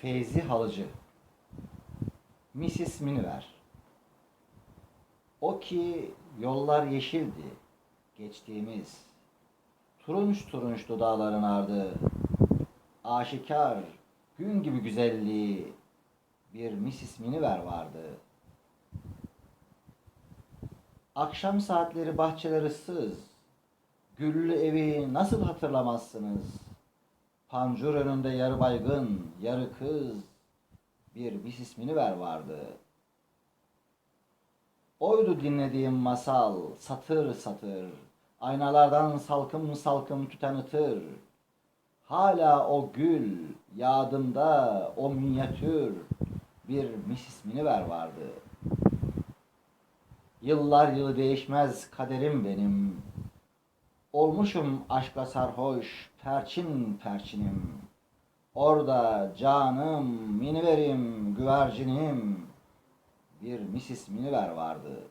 Feyzi Halıcı Mrs. Miniver O ki yollar yeşildi geçtiğimiz Turunç turunç dudağların ardı Aşikar gün gibi güzelliği bir Mrs. Miniver vardı. Akşam saatleri bahçeler ıssız. Güllü evi nasıl hatırlamazsınız? Pancur önünde yarı baygın, yarı kız bir Mrs. Miniver vardı. Oydu dinlediğim masal, satır satır, aynalardan salkım salkım tüten ıtır. Hala o gül, yadımda o minyatür bir Mrs. Miniver vardı. Yıllar yılı değişmez kaderim benim. Olmuşum aşkla sarhoş, perçin perçinim. Orada canım, miniverim, güvercinim. Bir Mrs. Miniver vardı.